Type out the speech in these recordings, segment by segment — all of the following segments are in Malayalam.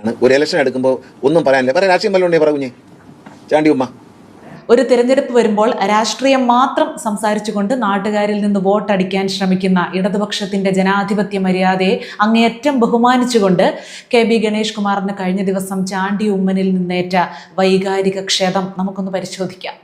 ആണ്. ഒരു ഇലക്ഷൻ എടുക്കുമ്പോൾ ഒന്നും പറയാനില്ല. പറയാൻ രാഷ്ട്രീയം വല്ലതും ഉണ്ടെങ്കിൽ പറ കുഞ്ഞേ ചാണ്ടി ഉമ്മ. ഒരു തിരഞ്ഞെടുപ്പ് വരുമ്പോൾ രാഷ്ട്രീയം മാത്രം സംസാരിച്ചുകൊണ്ട് നാട്ടുകാരിൽ നിന്ന് വോട്ടടിക്കാൻ ശ്രമിക്കുന്ന ഇടതുപക്ഷത്തിന്റെ ജനാധിപത്യ മര്യാദയെ അങ്ങേയറ്റം ബഹുമാനിച്ചുകൊണ്ട് കെ ബി ഗണേഷ് കുമാറിന് കഴിഞ്ഞ ദിവസം ചാണ്ടി ഉമ്മനിൽ നിന്നേറ്റ വൈകാരിക ക്ഷതം നമുക്കൊന്ന് പരിശോധിക്കാം.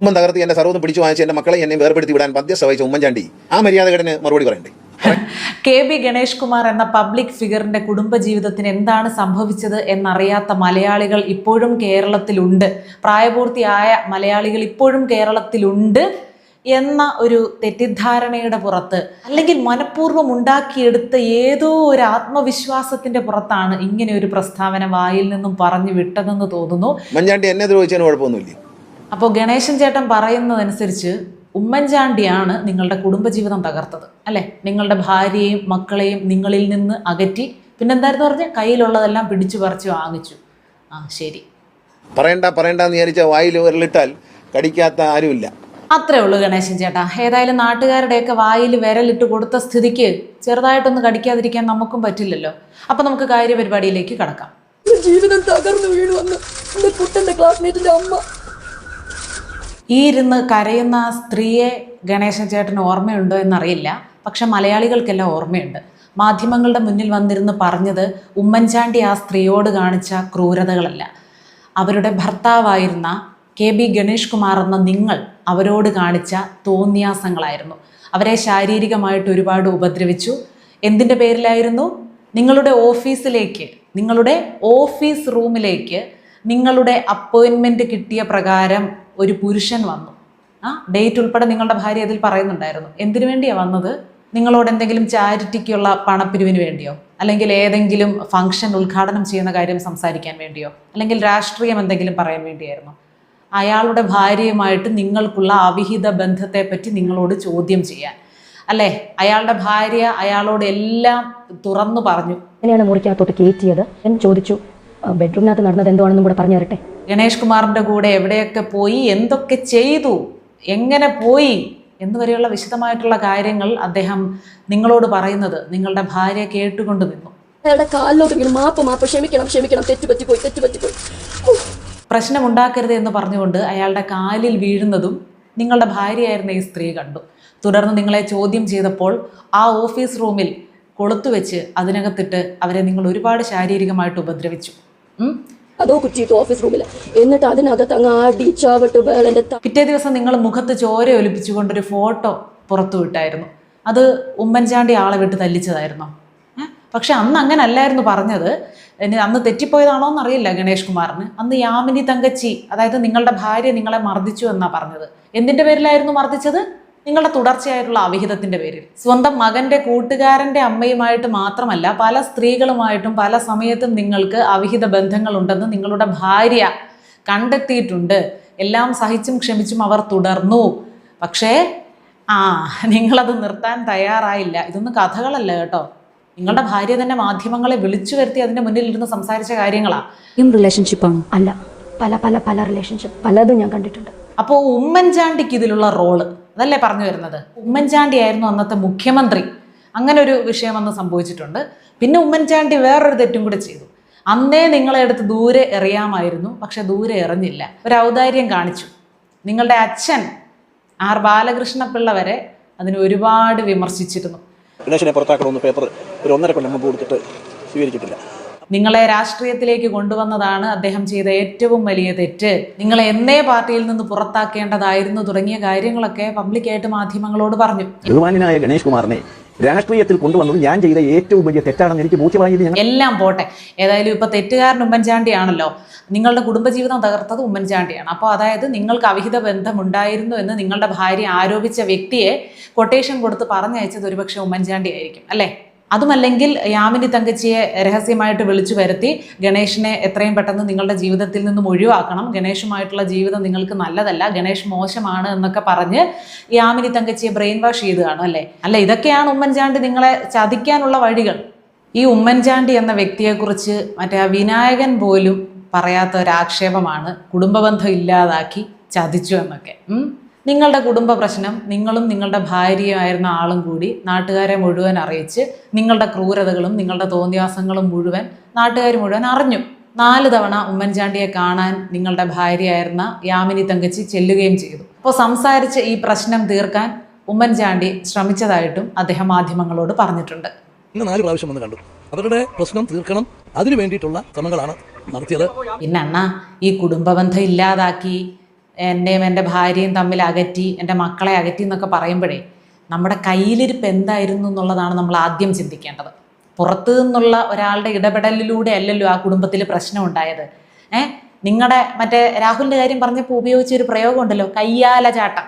ഉമ്മൻ തകർത്തി എന്റെ സർവതും പിടിച്ചു വാങ്ങിച്ച് എന്റെ മക്കളെ എന്നെ വേർപെടുത്തി വിടാൻ മധ്യസ്ഥ വഹിച്ച ഉമ്മൻചാണ്ടി ആ മര്യാദകടന് മറുപടി പറയണ്ടേ? കെ ബി ഗണേഷ് കുമാർ എന്ന പബ്ലിക് ഫിഗറിന്റെ കുടുംബജീവിതത്തിന് എന്താണ് സംഭവിച്ചത് എന്നറിയാത്ത മലയാളികൾ ഇപ്പോഴും കേരളത്തിലുണ്ട്. പ്രായപൂർത്തിയായ മലയാളികൾ ഇപ്പോഴും കേരളത്തിലുണ്ട് എന്ന ഒരു തെറ്റിദ്ധാരണയുടെ പുറത്ത് അല്ലെങ്കിൽ മനഃപൂർവം ഉണ്ടാക്കിയെടുത്ത ഏതോ ഒരു ആത്മവിശ്വാസത്തിന്റെ പുറത്താണ് ഇങ്ങനെ ഒരു പ്രസ്താവന വായിൽ നിന്നും പറഞ്ഞു വിട്ടതെന്ന് തോന്നുന്നു. മഞ്ഞാണ്ടി എന്നെ ദ്രോഹിച്ചതിന് കുഴപ്പമൊന്നുമില്ല. അപ്പോൾ ഗണേശൻ ചേട്ടൻ പറയുന്നതനുസരിച്ച് ഉമ്മൻചാണ്ടിയാണ് നിങ്ങളുടെ കുടുംബജീവിതം തകർത്തത് അല്ലേ? നിങ്ങളുടെ ഭാര്യയും മക്കളെയും നിങ്ങളിൽ നിന്ന് അകറ്റി പിന്നെന്തായിരുന്നു പറഞ്ഞ? കയ്യിലുള്ളതെല്ലാം പിടിച്ചു പറിച്ച് വാങ്ങിച്ചു. ആ ശരി. പറയണ്ട പറയണ്ട വിചാരിച്ച വായിൽ വിരലിട്ടാൽ കടിക്കാത്ത ആരുമില്ല. അത്രേ ഉള്ളൂ ഗണേശൻ ചേട്ടാ. ഏതായാലും നാട്ടുകാരുടെയൊക്കെ വായിൽ വിരലിട്ട് കൊടുത്ത സ്ഥിതിക്ക് ചെറുതായിട്ടൊന്ന് കടിക്കാതിരിക്കാൻ നമുക്കും പറ്റില്ലല്ലോ. അപ്പം നമുക്ക് കാര്യപരിപാടിയിലേക്ക് കടക്കാം. ജീവിതം തകർന്നു വീണു വന്ന് എന്റെ കുട്ടന്റെ ക്ലാസ്മേറ്റിന്റെ അമ്മ. ഈ ഇരുന്ന് കരയുന്ന സ്ത്രീയെ ഗണേശൻ ചേട്ടന് ഓർമ്മയുണ്ടോ എന്നറിയില്ല. പക്ഷെ മലയാളികൾക്കെല്ലാം ഓർമ്മയുണ്ട്. മാധ്യമങ്ങളുടെ മുന്നിൽ വന്നിരുന്ന് പറഞ്ഞത് ഉമ്മൻചാണ്ടി ആ സ്ത്രീയോട് കാണിച്ച ക്രൂരതകളല്ല. അവരുടെ ഭർത്താവായിരുന്ന കെ ബി ഗണേഷ് കുമാർ എന്ന നിങ്ങൾ അവരോട് കാണിച്ച തോന്നിയാസങ്ങളായിരുന്നു. അവരെ ശാരീരികമായിട്ട് ഒരുപാട് ഉപദ്രവിച്ചു. എന്തിന്റെ പേരിലായിരുന്നു? നിങ്ങളുടെ ഓഫീസിലേക്ക് നിങ്ങളുടെ ഓഫീസ് റൂമിലേക്ക് നിങ്ങളുടെ അപ്പോയിൻമെന്റ് കിട്ടിയ പ്രകാരം ഒരു പുരുഷൻ വന്നു. ആ ഡേറ്റ് ഉൾപ്പെടെ നിങ്ങളുടെ ഭാര്യ അതിൽ പറയുന്നുണ്ടായിരുന്നു. എന്തിനു വേണ്ടിയാണ് വന്നത്? നിങ്ങളോട് എന്തെങ്കിലും ചാരിറ്റിക്കുള്ള പണപ്പിരിവിന് വേണ്ടിയോ? അല്ലെങ്കിൽ ഏതെങ്കിലും ഫംഗ്ഷൻ ഉദ്ഘാടനം ചെയ്യുന്ന കാര്യം സംസാരിക്കാൻ വേണ്ടിയോ? അല്ലെങ്കിൽ രാഷ്ട്രീയം എന്തെങ്കിലും പറയാൻ വേണ്ടിയായിരുന്നു? അയാളുടെ ഭാര്യയുമായിട്ട് നിങ്ങൾക്കുള്ള അവിഹിത ബന്ധത്തെപ്പറ്റി നിങ്ങളോട് ചോദ്യം ചെയ്യാൻ. അല്ലേ? അയാളുടെ ഭാര്യ അയാളോട് എല്ലാം തുറന്നു പറഞ്ഞു. എങ്ങനെയാണ് മുറിക്കകത്തോട്ട് കയറ്റിയത്? ഞാൻ ചോദിച്ചു. "ആ, ബെഡ്റൂമിനകത്ത് നടന്നത് എന്തുവാണെന്നും കൂടെ പറഞ്ഞു തരട്ടെ. ഗണേഷ് കുമാറിന്റെ കൂടെ എവിടെയൊക്കെ പോയി എന്തൊക്കെ ചെയ്തു എങ്ങനെ പോയി എന്നുവരെയുള്ള വിശദമായിട്ടുള്ള കാര്യങ്ങൾ അദ്ദേഹം നിങ്ങളോട് പറയുന്നത് നിങ്ങളുടെ ഭാര്യ കേട്ടുകൊണ്ട് നിന്നു അയാളുടെ കാലിലോട്ടെങ്കിലും മാപ്പ് മാപ്പ് ക്ഷമിക്കണം ക്ഷമിക്കണം തെറ്റുപറ്റിപ്പോയി തെറ്റുപറ്റിപ്പോയി. പ്രശ്നമുണ്ടാക്കരുത് എന്ന് പറഞ്ഞുകൊണ്ട് അയാളുടെ കാലിൽ വീഴുന്നതും നിങ്ങളുടെ ഭാര്യയായിരുന്ന ഈ സ്ത്രീ കണ്ടു തുടർന്ന് നിങ്ങളെ ചോദ്യം ചെയ്തപ്പോൾ ആ ഓഫീസ് റൂമിൽ കൊളുത്തുവെച്ച് അതിനകത്തിട്ട് അവരെ നിങ്ങൾ ഒരുപാട് ശാരീരികമായിട്ട് ഉപദ്രവിച്ചു? അതോ കുറ്റിയിട്ടു ഓഫീസ് റൂമിൽ എന്നിട്ട് അതിനകത്ത് അങ്ങ് അടിച്ചാവട്ട് ചാവട്ട് ബേളന്റെ പിറ്റേ ദിവസം നിങ്ങൾ മുഖത്ത് ചോര ഒലിപ്പിച്ചുകൊണ്ടൊരു ഫോട്ടോ പുറത്തുവിട്ടായിരുന്നു അത് ഉമ്മൻചാണ്ടി ആളെ വിട്ട് തല്ലിച്ചതായിരുന്നു? പക്ഷെ അന്ന് അങ്ങനെ അല്ലായിരുന്നു പറഞ്ഞത് അന്ന് തെറ്റിപ്പോയതാണോ എന്നറിയില്ല ഗണേഷ് കുമാറിന്. അന്ന് യാമിനി തങ്കച്ചി അതായത് നിങ്ങളുടെ ഭാര്യ നിങ്ങളെ മർദ്ദിച്ചു എന്നാ പറഞ്ഞത്. എന്തിന്റെ പേരിലായിരുന്നു മർദ്ദിച്ചത്? നിങ്ങളുടെ തുടർച്ചയായിട്ടുള്ള അവിഹിതത്തിന്റെ പേരിൽ. സ്വന്തം മകന്റെ കൂട്ടുകാരന്റെ അമ്മയുമായിട്ട് മാത്രമല്ല പല സ്ത്രീകളുമായിട്ടും പല സമയത്തും നിങ്ങൾക്ക് അവിഹിത ബന്ധങ്ങളുണ്ടെന്ന് നിങ്ങളുടെ ഭാര്യ കണ്ടെത്തിയിട്ടുണ്ട്. എല്ലാം സഹിച്ചും ക്ഷമിച്ചും അവർ തുടർന്നു. പക്ഷേ ആ നിങ്ങളത് നിർത്താൻ തയ്യാറായില്ല. ഇതൊന്നും കഥകളല്ല കേട്ടോ. നിങ്ങളുടെ ഭാര്യ തന്നെ മാധ്യമങ്ങളെ വിളിച്ചു വരുത്തി അതിന്റെ മുന്നിൽ ഇരുന്ന് സംസാരിച്ച കാര്യങ്ങളാണ് റിലേഷൻഷിപ്പാണ് റിലേഷൻഷിപ്പാണോ അല്ല പല പല പല റിലേഷൻഷിപ്പ് പലതും ഞാൻ കണ്ടിട്ടുണ്ട്. അപ്പോൾ ഉമ്മൻചാണ്ടിക്ക് ഇതിലുള്ള റോൾ. അതല്ലേ പറഞ്ഞു വരുന്നത്? ഉമ്മൻചാണ്ടി ആയിരുന്നു അന്നത്തെ മുഖ്യമന്ത്രി. അങ്ങനെ ഒരു വിഷയം അന്ന് സംഭവിച്ചിട്ടുണ്ട്. പിന്നെ ഉമ്മൻചാണ്ടി വേറൊരു തെറ്റും കൂടെ ചെയ്തു. അന്നേ നിങ്ങളെ അടുത്ത് ദൂരെ എറിയാമായിരുന്നു പക്ഷെ ദൂരെ എറിഞ്ഞില്ല. ഒരു ഔദാര്യം കാണിച്ചു. നിങ്ങളുടെ അച്ഛൻ ആർ ബാലകൃഷ്ണപിള്ള വരെ അതിന് ഒരുപാട് വിമർശിച്ചിരുന്നു. ഗണേശനെ പുറത്താക്കണമെന്ന് പേപ്പർ ഒരു ഒന്നര കൊല്ലം മുമ്പ് കൊടുത്തിട്ട് സ്വീകരിച്ചിട്ടില്ല. നിങ്ങളെ രാഷ്ട്രീയത്തിലേക്ക് കൊണ്ടുവന്നതാണ് അദ്ദേഹം ചെയ്ത ഏറ്റവും വലിയ തെറ്റ്. നിങ്ങളെ എന്നേ പാർട്ടിയിൽ നിന്ന് പുറത്താക്കേണ്ടതായിരുന്നു തുടങ്ങിയ കാര്യങ്ങളൊക്കെ പബ്ലിക്കായിട്ട് മാധ്യമങ്ങളോട് പറഞ്ഞു. ബഹുമാനായ ഗണേഷ് കുമാറിനെ രാഷ്ട്രീയത്തിൽ കൊണ്ടുവന്നത് ഞാൻ ചെയ്ത ഏറ്റവും വലിയ തെറ്റാണെന്ന് എനിക്ക് ബോധ്യമായത് എല്ലാം പോട്ടെ. ഏതായാലും ഇപ്പൊ തെറ്റുകാരൻ ഉമ്മൻചാണ്ടിയാണല്ലോ. നിങ്ങളുടെ കുടുംബജീവിതം തകർത്തത് ഉമ്മൻചാണ്ടിയാണ്. അപ്പോൾ അതായത് നിങ്ങൾക്ക് അവിഹിത ബന്ധമുണ്ടായിരുന്നു എന്ന് നിങ്ങളുടെ ഭാര്യ ആരോപിച്ച വ്യക്തിയെ കൊട്ടേഷൻ കൊടുത്ത് പറഞ്ഞയച്ചത് ഒരുപക്ഷെ ഉമ്മൻചാണ്ടി ആയിരിക്കും അല്ലേ? അതുമല്ലെങ്കിൽ യാമിനി തങ്കച്ചിയെ രഹസ്യമായിട്ട് വിളിച്ചു വരുത്തി ഗണേഷിനെ എത്രയും പെട്ടെന്ന് നിങ്ങളുടെ ജീവിതത്തിൽ നിന്നും ഒഴിവാക്കണം. ഗണേഷുമായിട്ടുള്ള ജീവിതം നിങ്ങൾക്ക് നല്ലതല്ല. ഗണേഷ് മോശമാണ് എന്നൊക്കെ പറഞ്ഞ് യാമിനി തങ്കച്ചിയെ ബ്രെയിൻ വാഷ് ചെയ്ത് കാണും അല്ലേ? അല്ല ഇതൊക്കെയാണ് ഉമ്മൻചാണ്ടി നിങ്ങളെ ചതിക്കാനുള്ള വഴികൾ. ഈ ഉമ്മൻചാണ്ടി എന്ന വ്യക്തിയെക്കുറിച്ച് മറ്റേ വിനായകൻ പോലും പറയാത്ത ഒരാക്ഷേപമാണ് കുടുംബബന്ധം ഇല്ലാതാക്കി ചതിച്ചു എന്നൊക്കെ. നിങ്ങളുടെ കുടുംബ പ്രശ്നം നിങ്ങളും നിങ്ങളുടെ ഭാര്യയുമായിരുന്ന ആളും കൂടി നാട്ടുകാരെ മുഴുവൻ അറിയിച്ച് നിങ്ങളുടെ ക്രൂരതകളും നിങ്ങളുടെ തോന്നിയാസങ്ങളും മുഴുവൻ നാട്ടുകാർ മുഴുവൻ അറിഞ്ഞു. നാല് തവണ ഉമ്മൻചാണ്ടിയെ കാണാൻ നിങ്ങളുടെ ഭാര്യയായിരുന്ന യാമിനി തങ്കച്ചി ചെല്ലുകയും ചെയ്തു. അപ്പോൾ സംസാരിച്ച് ഈ പ്രശ്നം തീർക്കാൻ ഉമ്മൻചാണ്ടി ശ്രമിച്ചതായിട്ടും അദ്ദേഹം മാധ്യമങ്ങളോട് പറഞ്ഞിട്ടുണ്ട്. ഇന്ന് നാല് പ്രാവശ്യം വന്ന് കണ്ടു. അവരുടെ പ്രശ്നം തീർക്കണം. അതിനു വേണ്ടിയിട്ടുള്ള ശ്രമങ്ങളാണ് നടത്തിയത്. പിന്നെ അണ്ണ ഈ കുടുംബബന്ധം ഇല്ലാതാക്കി എന്നെയും എന്റെ ഭാര്യയും തമ്മിൽ അകറ്റി എന്റെ മക്കളെ അകറ്റി എന്നൊക്കെ പറയുമ്പോഴേ നമ്മുടെ കയ്യിലിരിപ്പ് എന്തായിരുന്നു എന്നുള്ളതാണ് നമ്മൾ ആദ്യം ചിന്തിക്കേണ്ടത്. പുറത്തു നിന്നുള്ള ഒരാളുടെ ഇടപെടലിലൂടെ അല്ലല്ലോ ആ കുടുംബത്തിൽ പ്രശ്നം ഉണ്ടായത്. ഏ? നിങ്ങളുടെ മറ്റേ രാഹുലിന്റെ കാര്യം പറഞ്ഞപ്പോൾ ഉപയോഗിച്ച ഒരു പ്രയോഗമുണ്ടല്ലോ കയ്യാല ചാട്ടം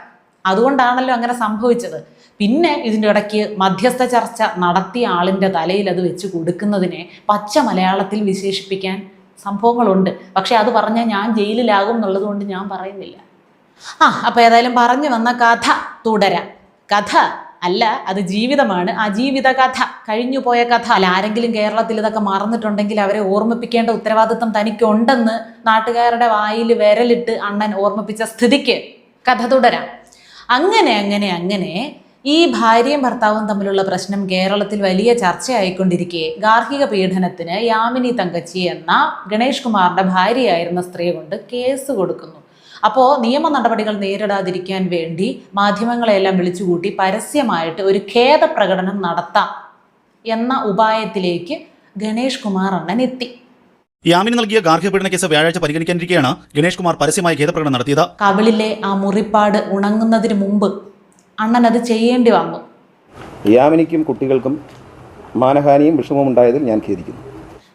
അതുകൊണ്ടാണല്ലോ അങ്ങനെ സംഭവിച്ചത്. പിന്നെ ഇതിന്റെ ഇടയ്ക്ക് മധ്യസ്ഥ ചർച്ച നടത്തിയ ആളിന്റെ തലയിൽ അത് വെച്ച് കൊടുക്കുന്നതിനെ പച്ച മലയാളത്തിൽ വിശേഷിപ്പിക്കാൻ സംഭവങ്ങളുണ്ട്. പക്ഷെ അത് പറഞ്ഞാൽ ഞാൻ ജയിലിലാകും എന്നുള്ളത് കൊണ്ട് ഞാൻ പറയുന്നില്ല. ആ അപ്പോൾ ഏതായാലും പറഞ്ഞു വന്ന കഥ തുടരാം. കഥ അല്ല അത് ജീവിതമാണ്. ആ ജീവിത കഥ കഴിഞ്ഞു പോയ കഥ. അല്ല ആരെങ്കിലും കേരളത്തിൽ ഇതൊക്കെ മറന്നിട്ടുണ്ടെങ്കിൽ അവരെ ഓർമ്മിപ്പിക്കേണ്ട ഉത്തരവാദിത്വം തനിക്കുണ്ടെന്ന് നാട്ടുകാരുടെ വായിൽ വിരലിട്ട് അണ്ണൻ ഓർമ്മിപ്പിച്ച സ്ഥിതിക്ക് കഥ തുടരാം. അങ്ങനെ അങ്ങനെ അങ്ങനെ ഈ ഭാര്യയും ഭർത്താവും തമ്മിലുള്ള പ്രശ്നം കേരളത്തിൽ വലിയ ചർച്ചയായിക്കൊണ്ടിരിക്കെ. ഗാർഹിക പീഡനത്തിന് യാമിനി തങ്കച്ചി എന്ന ഗണേഷ് കുമാറിന്റെ ഭാര്യയായിരുന്ന സ്ത്രീ കൊണ്ട് കേസ് കൊടുക്കുന്നു. അപ്പോൾ നിയമ നടപടികൾ നേരിടാതിരിക്കാൻ വേണ്ടി മാധ്യമങ്ങളെല്ലാം വിളിച്ചുകൂട്ടി പരസ്യമായിട്ട് ഒരു ഖേദ പ്രകടനം നടത്താം എന്ന ഉപായത്തിലേക്ക് ഗണേഷ് കുമാർ അണ്ണൻ എത്തി. യാമിനി നൽകിയ ഗാർഹിക പീഡന കേസ് വ്യാഴാഴ്ച പരിഗണിക്കാനിരിക്കെയാണ് ഗണേഷ് കുമാർ പരസ്യമായി ഖേദപ്രകടനം നടത്തിയത്. കവിളിലെ ആ മുറിപ്പാട് ഉണങ്ങുന്നതിന് മുമ്പ് അണ്ണൻ അത് ചെയ്യേണ്ടി വന്നു. യാമിനിക്കും കുട്ടികൾക്കും മാനഹാനിയും വിഷമവും ഉണ്ടായതിൽ ഞാൻ ഖേദിക്കുന്നു.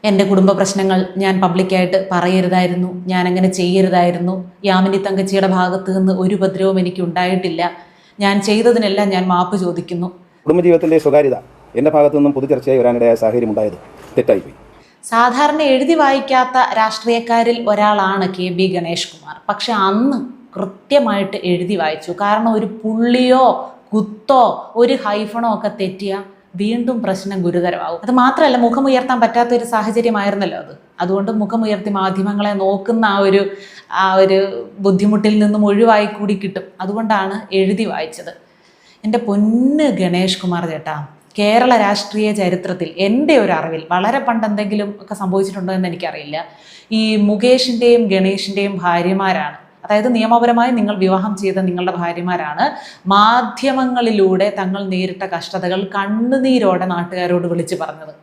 എന്റെ കുടുംബ പ്രശ്നങ്ങൾ ഞാൻ പബ്ലിക്കായിട്ട് പറയരുതായിരുന്നു. ഞാൻ അങ്ങനെ ചെയ്യരുതായിരുന്നു. യാമിനി തങ്കച്ചിയുടെ ഭാഗത്തു നിന്ന് ഒരു ഉപദ്രവവും എനിക്ക് ഉണ്ടായിട്ടില്ല. ഞാൻ ചെയ്തതിനെല്ലാം ഞാൻ മാപ്പ് ചോദിക്കുന്നു. കുടുംബജീവിതത്തിന്റെ സ്വകാര്യത എന്റെ ഭാഗത്തു നിന്നും പൊതുചർച്ചയായി വരാനിടയായ സാഹചര്യം ഉണ്ടായത് തെറ്റായിപ്പോയി. സാധാരണ എഴുതി വായിക്കാത്ത രാഷ്ട്രീയക്കാരിൽ ഒരാളാണ് കെ ബി ഗണേഷ് കുമാർ. പക്ഷെ അന്ന് കൃത്യമായിട്ട് എഴുതി വായിച്ചു. കാരണം ഒരു പുള്ളിയോ കുത്തോ ഒരു ഹൈഫണോ ഒക്കെ തെറ്റിയ വീണ്ടും പ്രശ്നം ഗുരുതരമാകും. അത് മാത്രമല്ല മുഖമുയർത്താൻ പറ്റാത്ത ഒരു സാഹചര്യമായിരുന്നല്ലോ അത്. അതുകൊണ്ട് മുഖമുയർത്തി മാധ്യമങ്ങളെ നോക്കുന്ന ആ ഒരു ആ ഒരു ബുദ്ധിമുട്ടിൽ നിന്നും ഒഴിവായി കൂടി കിട്ടും. അതുകൊണ്ടാണ് എഴുതി വായിച്ചത്. എന്റെ പൊന്ന് ഗണേഷ് കുമാർ ചേട്ടാ കേരള രാഷ്ട്രീയ ചരിത്രത്തിൽ എന്റെ ഒരു അറിവിൽ വളരെ പണ്ട് എന്തെങ്കിലും ഒക്കെ സംഭവിച്ചിട്ടുണ്ടോ എന്ന് എനിക്കറിയില്ല. ഈ മുകേഷിന്റെയും ഗണേഷിന്റെയും ഭാര്യമാരാണ് അതായത് നിയമപരമായി നിങ്ങൾ വിവാഹം ചെയ്ത നിങ്ങളുടെ ഭാര്യമാരാണ്. മാധ്യമങ്ങളിലൂടെ തങ്ങൾ നേരിട്ട കഷ്ടതകൾ കണ്ണുനീരോടെ നാട്ടുകാരോട് വിളിച്ചു പറഞ്ഞത്.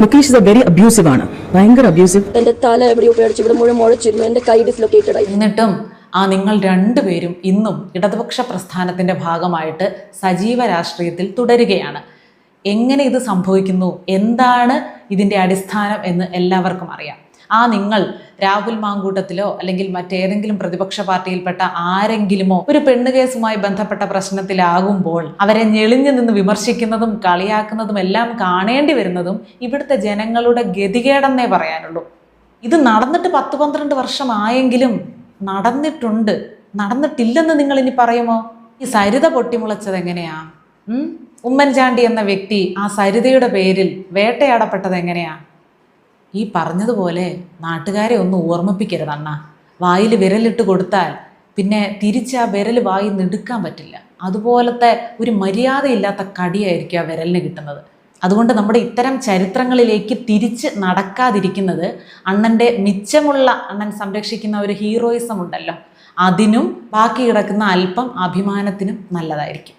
മുകേഷ് വെരി അബ്യൂസീവ് ആണ്. ഭയങ്കര അബ്യൂസീവ് എന്റെ തല എവിടെയോ പേടിച്ചു ഇവിടെ മുഴുവൻ മുഴച്ചിരുന്നു. എന്റെ കൈ ഡിസ്ലൊക്കേറ്റഡ് ആയി. എന്നിട്ടും ആ നിങ്ങൾ രണ്ടുപേരും ഇന്നും ഇടതുപക്ഷ പ്രസ്ഥാനത്തിന്റെ ഭാഗമായിട്ട് സജീവ രാഷ്ട്രീയത്തിൽ തുടരുകയാണ്. എങ്ങനെ ഇത് സംഭവിക്കുന്നു? എന്താണ് ഇതിന്റെ അടിസ്ഥാനം എന്ന് എല്ലാവർക്കും അറിയാം. ആ നിങ്ങൾ രാഹുൽ മാങ്കൂട്ടത്തിലോ അല്ലെങ്കിൽ മറ്റേതെങ്കിലും പ്രതിപക്ഷ പാർട്ടിയിൽപ്പെട്ട ആരെങ്കിലുമോ ഒരു പെണ്ണ് കേസുമായി ബന്ധപ്പെട്ട പ്രശ്നത്തിലാകുമ്പോൾ അവരെ ഞെളിഞ്ഞു നിന്ന് വിമർശിക്കുന്നതും കളിയാക്കുന്നതും എല്ലാം കാണേണ്ടി വരുന്നതും ഇവിടുത്തെ ജനങ്ങളുടെ ഗതികേടെന്നേ പറയാനുള്ളൂ. ഇത് നടന്നിട്ട് പത്ത് പന്ത്രണ്ട് വർഷമായെങ്കിലും നടന്നിട്ടുണ്ട്. നടന്നിട്ടില്ലെന്ന് നിങ്ങൾ ഇനി പറയുമോ? ഈ സരിത പൊട്ടിമുളച്ചത് എങ്ങനെയാ? ഉമ്മൻചാണ്ടി എന്ന വ്യക്തി ആ സരിതയുടെ പേരിൽ വേട്ടയാടപ്പെട്ടത് എങ്ങനെയാ? ഈ പറഞ്ഞതുപോലെ നാട്ടുകാരെ ഒന്ന് ഓർമ്മിപ്പിക്കരുത് അണ്ണ. വായിൽ വിരലിട്ട് കൊടുത്താൽ പിന്നെ തിരിച്ച് ആ വിരൽ വായി നെടുക്കാൻ പറ്റില്ല. അതുപോലത്തെ ഒരു മര്യാദയില്ലാത്ത കടിയായിരിക്കും ആ വിരലിന് കിട്ടുന്നത്. അതുകൊണ്ട് നമ്മുടെ ഇത്തരം ചരിത്രങ്ങളിലേക്ക് തിരിച്ച് നടക്കാതിരിക്കുന്നത് അണ്ണന്റെ മിച്ചമുള്ള അണ്ണൻ സംരക്ഷിക്കുന്ന ഒരു ഹീറോയിസം ഉണ്ടല്ലോ. അതിനും ബാക്കി കിടക്കുന്ന അല്പം അഭിമാനത്തിനും നല്ലതായിരിക്കും.